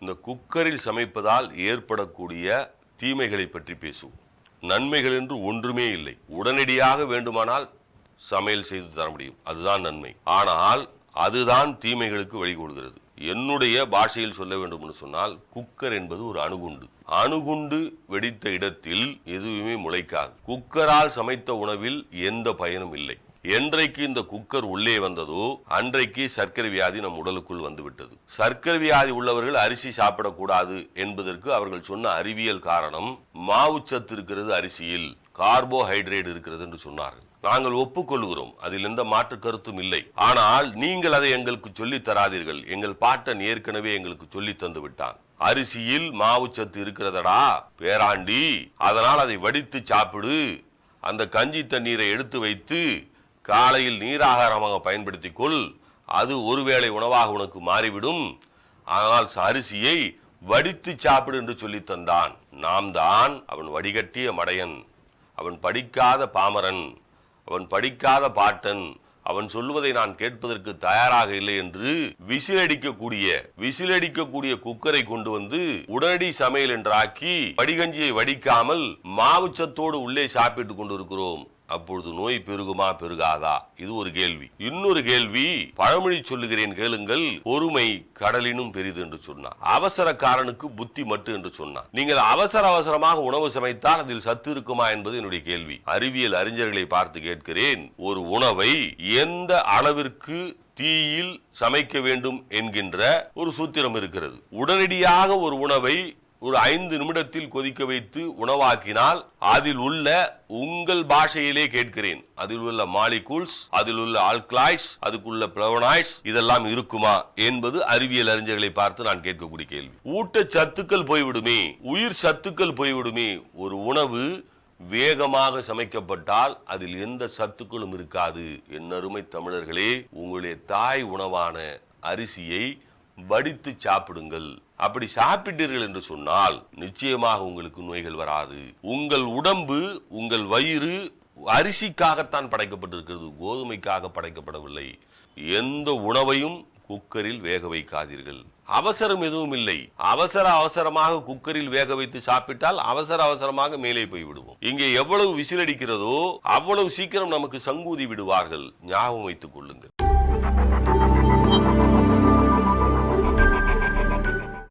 இந்த குக்கரில் சமைப்பதால் ஏற்படக்கூடிய தீமைகளை பற்றி பேசுவோம். நன்மைகள் என்று ஒன்றுமே இல்லை. உடனடியாக வேண்டுமானால் சமையல் செய்து தர முடியும். அதுதான் நன்மை. ஆனால் அதுதான் தீமைகளுக்கு வழிகொடுகிறது என்னுடைய பாஷையில் சொல்ல வேண்டும் என்று சொன்னால் குக்கர் என்பது ஒரு அணுகுண்டு. அணுகுண்டு வெடித்த இடத்தில் எதுவுமே முளைக்காது. குக்கரால் சமைத்த உணவில் எந்த பயனும் இல்லை. என்றைக்கு இந்த குக்கர் உள்ளே வந்ததோ அன்றைக்கு சர்க்கரை வியாதி நம் உடலுக்குள் வந்துவிட்டது. சர்க்கரை வியாதி உள்ளவர்கள் அரிசி சாப்பிடக்கூடாது என்பதற்கு அவர்கள் சொன்ன அறிவியல் காரணம் மாவுச்சத்து இருக்கிறது அரிசியில் கார்போஹைட்ரேட் இருக்கிறது என்று சொன்னார்கள். நாங்கள் ஒப்புக்கொள்கிறோம் அதில் எந்த மாற்று கருத்தும் இல்லை. ஆனால் நீங்கள் அதை எங்களுக்கு சொல்லித் தராதீர்கள். எங்கள் பாட்டன் ஏற்கனவே எங்களுக்கு சொல்லி தந்து விட்டான். அரிசியில் மாவுச்சத்து இருக்கிறதடா பேராண்டி. அதனால் அதை வடித்து சாப்பிடு. அந்த கஞ்சி தண்ணீரை எடுத்து வைத்து காலையில் நீராகாரமாக பயன்படுத்திக் கொள் அது ஒருவேளை உணவாக உனக்கு மாறிவிடும். ஆனால் அரிசியை வடித்து சாப்பிடு என்று சொல்லித் தந்தான். நாம் தான் அவன் வடிகட்டிய மடையன். அவன் படிக்காத பாமரன். அவன் படிக்காத பாட்டன். அவன் சொல்லுவதை நான் கேட்பதற்கு தயாராக இல்லை என்று விசிலடிக்கக்கூடிய விசிலடிக்கக்கூடிய குக்கரை கொண்டு வந்து உடனடி சமையல் என்றாக்கி வடிகஞ்சியை வடிக்காமல் மாவுச்சத்தோடு உள்ளே சாப்பிட்டு கொண்டிருக்கிறோம். அப்பொழுது நோய் பெருகுமா பெருகாதா? இது ஒரு கேள்வி. இன்னொரு கேள்வி பழமொழி சொல்லுகிறேன் கேளுங்கள் பொறுமை கடலினும் பெரிது என்று சொன்னார் அவசரக்காரனுக்கு புத்தி மட்டு என்று சொன்னார் நீங்கள் அவசர அவசரமாக உணவு சமைத்தால் அதில் சத்து இருக்குமா என்பது என்னுடைய கேள்வி. அறிவியல் அறிஞர்களை பார்த்து கேட்கிறேன் ஒரு உணவை எந்த அளவிற்கு தீயில் சமைக்க வேண்டும் என்கின்ற ஒரு சூத்திரம் இருக்கிறது. உடனடியாக ஒரு உணவை ஒரு ஐந்து நிமிடத்தில் கொதிக்க வைத்து உணவாக்கினால் அதில் உள்ள உங்கள் பாஷையிலே கேட்கிறேன். அதில் உள்ள மாலிகூல்ஸ் அதில் உள்ள ஆல்க்லாய்ஸ் அதுக்குள்ள பிளவனாய்ஸ் இதெல்லாம் இருக்குமா என்பது அறிவியல் அறிஞர்களை பார்த்து நான் கேட்கக்கூடிய கேள்வி. ஊட்டச்சத்துக்கள் போய்விடுமே உயிர் சத்துக்கள் போய்விடுமே ஒரு உணவு வேகமாக சமைக்கப்பட்டால் அதில் எந்த சத்துக்களும் இருக்காது. என் அருமை தமிழர்களே உங்களுடைய தாய் உணவான அரிசியை வடித்து சாப்பிடுங்கள். அப்படி சாப்பிட்டீர்கள் என்று சொன்னால் நிச்சயமாக உங்களுக்கு நோய்கள் வராது. உங்கள் உடம்பு உங்கள் வயிறு அரிசிக்காகத்தான் படைக்கப்பட்டிருக்கிறது கோதுமைக்காக படைக்கப்படவில்லை. எந்த உணவையும் குக்கரில் வேக வைக்காதீர்கள். அவசரம் எதுவும் இல்லை. அவசர அவசரமாக குக்கரில் வேக வைத்து சாப்பிட்டால் அவசர அவசரமாக மேலே போய்விடுவோம் இங்கே எவ்வளவு விசிலடிக்கிறதோ அவ்வளவு சீக்கிரம் நமக்கு சங்கூதி விடுவார்கள். ஞாபகம் வைத்துக் கொள்ளுங்கள்.